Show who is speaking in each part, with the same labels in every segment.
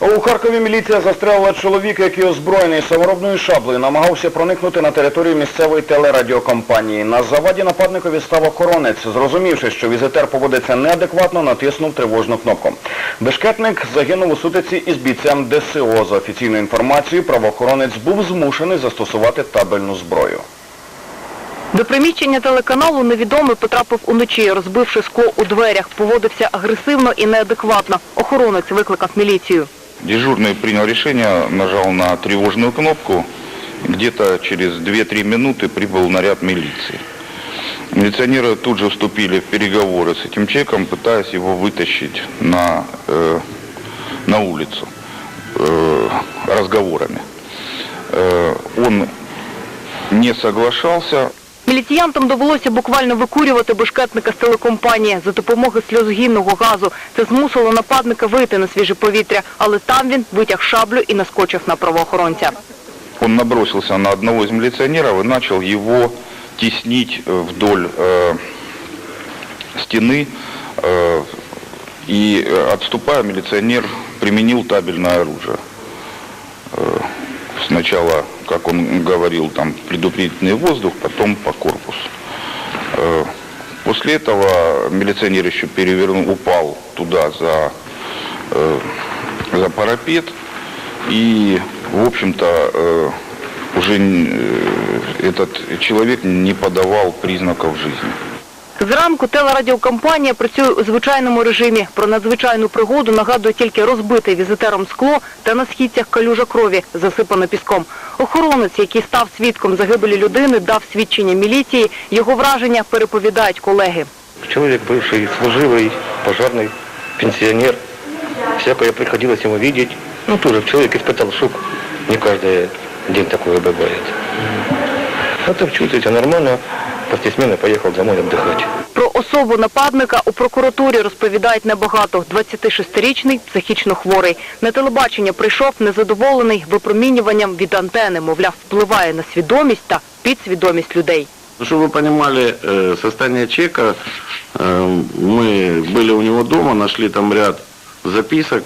Speaker 1: У Харкові міліція застрелила чоловіка, який озброєний саморобною шаблею намагався проникнути на територію місцевої телерадіокомпанії. На заваді нападникові став охоронець. Зрозумівши, що візитер поводиться неадекватно, натиснув тривожну кнопку. Бешкетник загинув у сутиці із бійцем ДСО. За офіційною інформацією, правоохоронець був змушений застосувати табельну зброю.
Speaker 2: До приміщення телеканалу невідомий потрапив уночі, розбивши скло у дверях, поводився агресивно і неадекватно. Охоронець викликав міліцію.
Speaker 3: Дежурный принял решение, нажал на тревожную кнопку. Где-то через 2-3 минуты прибыл наряд милиции. Милиционеры тут же вступили в переговоры с этим человеком, пытаясь его вытащить на, э, на улицу э, разговорами. Э, он не соглашался,
Speaker 2: Міліціянтам довелося буквально викурювати бешкетника з телекомпанії за допомогою сльозогінного газу. Це змусило нападника вийти на свіже повітря, але там він витяг шаблю і наскочив на правоохоронця.
Speaker 3: Он набросился на одного из милиционеров и начал его теснить э, вдоль э, стены. э, и э, отступая, милиционер применил табельное оружие. Сначала, как он говорил, там предупредительный воздух, потом по корпусу. Э, после этого милиционер еще перевернул, упал туда за, э, за парапет. И, в общем-то, э, уже этот человек не подавал признаков жизни.
Speaker 2: Зранку телерадіокомпанія працює у звичайному режимі. Про надзвичайну пригоду нагадує тільки розбите візитером скло та на східцях калюжа крові, засипана піском. Охоронець, який став свідком загибелі людини, дав свідчення міліції. Його враження переповідають колеги.
Speaker 4: Человек бывший служивый, пожарный, пенсионер. Всякое приходилось ему видеть. Ну, тоже человек испытал шок. Не каждый день такое бывает. А так чувствует себя нормально. После смены поехал домой отдыхать.
Speaker 2: Про особу нападника у прокуратурі розповідають небагато. 26-річний психічно хворий. На телебачення прийшов незадоволений випромінюванням від антени, мовляв, впливає на свідомість та підсвідомість людей.
Speaker 5: Чтобы вы понимали э, состояние человека, э, мы были у него дома, нашли там ряд записок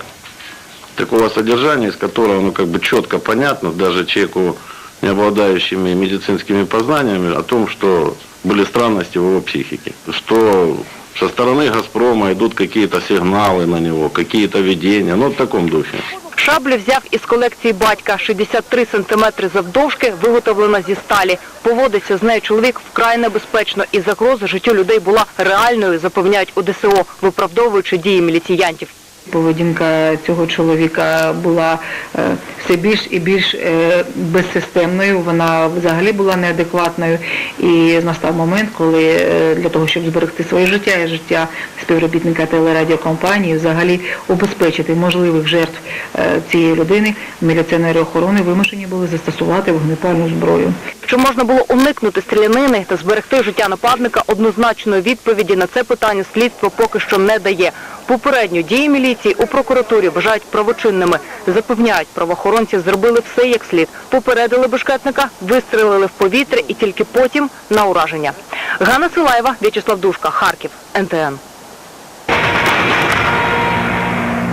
Speaker 5: такого содержания, из которого ну, как бы четко понятно, даже человеку, не обладающими медицинскими познаниями, о том, что были странности в его психике. Что со стороны «Газпрома» идут какие-то сигналы на него, какие-то видения, ну в таком духе.
Speaker 2: Шаблю взяв із колекції батька 63 сантиметри завдовжки, виготовлена зі сталі. Поводиться з нею чоловік вкрай небезпечно і загроза життю людей була реальною, запевняють у ДСО, виправдовуючи дії міліціянтів.
Speaker 6: Поведінка цього чоловіка була е, все більш і більш е, безсистемною, вона взагалі була неадекватною. І настав момент, коли е, для того, щоб зберегти своє життя і життя співробітника телерадіокомпанії, взагалі убезпечити можливих жертв цієї людини, міліціонери охорони вимушені були застосувати вогнепальну зброю.
Speaker 2: Чи можна було уникнути стрілянини та зберегти життя нападника, однозначної відповіді на це питання слідство поки що не дає. Попередньо дії міліції у прокуратурі вважають правочинними. Запевняють, правоохоронці зробили все як слід. Попередили бешкетника, вистрелили в повітря і тільки потім на ураження. Ганна Силаєва, В'ячеслав Душка, Харків, НТН.